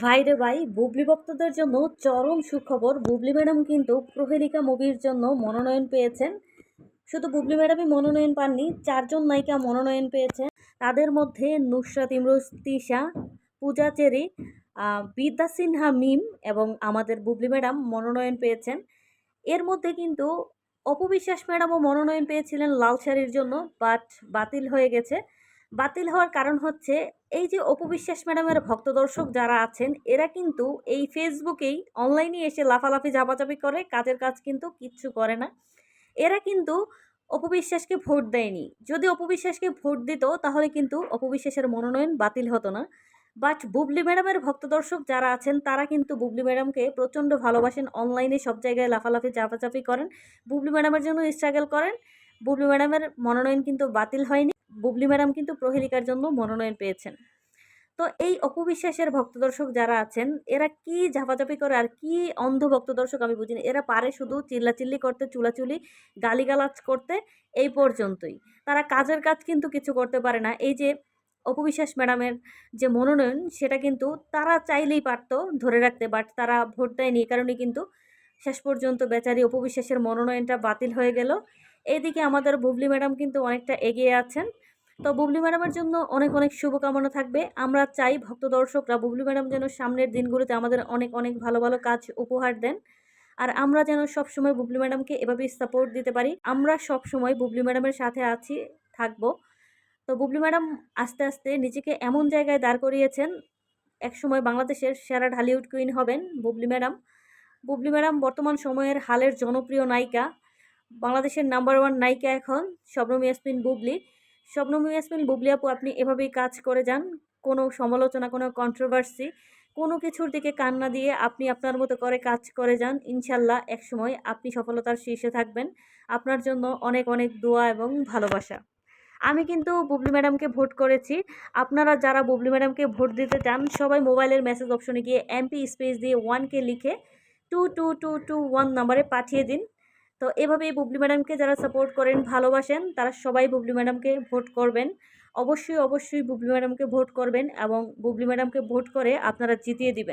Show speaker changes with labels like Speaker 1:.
Speaker 1: ভাইরে ভাই, বুবলি ভক্তদের জন্য চরম সুখবর। বুবলি ম্যাডাম কিন্তু প্রহেলিকা মুভির জন্য মনোনয়ন পেয়েছেন। শুধু বুবলি ম্যাডামই মনোনয়ন পাননি, চারজন নায়িকা মনোনয়ন পেয়েছেন। তাদের মধ্যে নুসরাত ইমরোজ, তিশা, পূজা চেরি বিদ্যা সিনহা মিম এবং আমাদের বুবলি ম্যাডাম মনোনয়ন পেয়েছেন। এর মধ্যে কিন্তু অপবিশ্বাস ম্যাডামও মনোনয়ন পেয়েছিলেন লাল শাড়ির জন্য, বাট বাতিল হয়ে গেছে। বাতিল হওয়ার কারণ হচ্ছে, এই যে অপবিশ্বাস ম্যাডামের ভক্ত দর্শক যারা আছেন, এরা কিন্তু এই ফেসবুকেই অনলাইনে এসে লাফালাফি ঝাপাঝাপি করে, কাজের কাজ কিন্তু কিচ্ছু করে না। এরা কিন্তু অপবিশ্বাসকে ভোট দেয়নি। যদি অপবিশ্বাসকে ভোট দিত, তাহলে কিন্তু অপবিশ্বাসের মনোনয়ন বাতিল হতো না। বাট বুবলি ম্যাডামের ভক্ত দর্শক যারা আছেন, তারা কিন্তু বুবলি ম্যাডামকে প্রচণ্ড ভালোবাসেন অনলাইনে সব জায়গায় লাফালাফি চাপাচাপি করেন। বুবলি ম্যাডামের জন্য স্ট্রাগল করেন। বুবলি ম্যাডামের মনোনয়ন কিন্তু বাতিল হয়নি। বুবলি ম্যাডাম কিন্তু প্রহেলিকার জন্য মনোনয়ন পেয়েছেন। তো এই অপবিশ্বাসের ভক্ত দর্শক যারা আছেন, এরা কি ঝাপাঝাপি করে আর কি অন্ধ ভক্ত দর্শক আমি বুঝিনি। এরা পারে শুধু চিল্লাচিল্লি করতে, চুলাচুলি, গালিগালাজ করতে এই পর্যন্তই। তারা কাজের কাজ কিন্তু কিছু করতে পারে না। এই যে অপবিশ্বাস ম্যাডামের যে মনোনয়ন, সেটা কিন্তু তারা চাইলেই পারতো ধরে রাখতে, বাট তারা ভোট দেয়নি। কারণে কিন্তু শেষ পর্যন্ত বেচারি অপবিশ্বাসের মনোনয়নটা বাতিল হয়ে গেল। এইদিকে আমাদের বুবলি ম্যাডাম কিন্তু অনেকটা এগিয়ে আছেন। তো বুবলি ম্যাডামের জন্য অনেক অনেক শুভকামনা থাকবে। আমরা চাই ভক্ত দর্শকরা বুবলি ম্যাডাম যেন সামনের দিনগুলোতে আমাদের অনেক অনেক ভালো ভালো কাজ উপহার দেন। আর আমরা যেন সবসময় বুবলি ম্যাডামকে এভাবেই সাপোর্ট দিতে পারি। আমরা সবসময় বুবলি ম্যাডামের সাথে আছি, থাকব। তো বুবলি ম্যাডাম আস্তে আস্তে নিজেকে এমন জায়গায় দাঁড় করিয়েছেন, একসময় বাংলাদেশের সেরা ঢালিউড কুইন হবেন বুবলি ম্যাডাম। বুবলি ম্যাডাম বর্তমান সময়ের হালের জনপ্রিয় নায়িকা, বাংলাদেশের নাম্বার ওয়ান নায়িকা এখন, শবনম ইয়াসমিন বুবলি। শবনম ইয়াসমিন, বুবলি আপু, আপনি এভাবেই কাজ করে যান। কোনো সমালোচনা, কোনো কন্ট্রোভার্সি কোনো কিছুর দিকে কান না দিয়ে আপনি আপনার মতো করে কাজ করে যান। ইনশাল্লাহ একসময় আপনি সফলতার শীর্ষে থাকবেন। আপনার জন্য অনেক অনেক দোয়া এবং ভালোবাসা। আমি কিন্তু বুবলি ম্যাডামকে ভোট করেছি। আপনারা যারা বুবলি ম্যাডামকে ভোট দিতে চান, সবাই মোবাইলের মেসেজ অপশনে গিয়ে এমপি স্পেস দিয়ে ওয়ানকে লিখে two two two two one নাম্বারে পাঠিয়ে দিন। তো এভাবেই বুবলি ম্যাডামকে যারা সাপোর্ট করেন, ভালোবাসেন, তারা সবাই বুবলি ম্যাডামকে ভোট করবেন। অবশ্যই অবশ্যই বুবলি ম্যাডামকে ভোট করবেন এবং বুবলি ম্যাডামকে ভোট করে আপনারা জিতিয়ে দিবেন।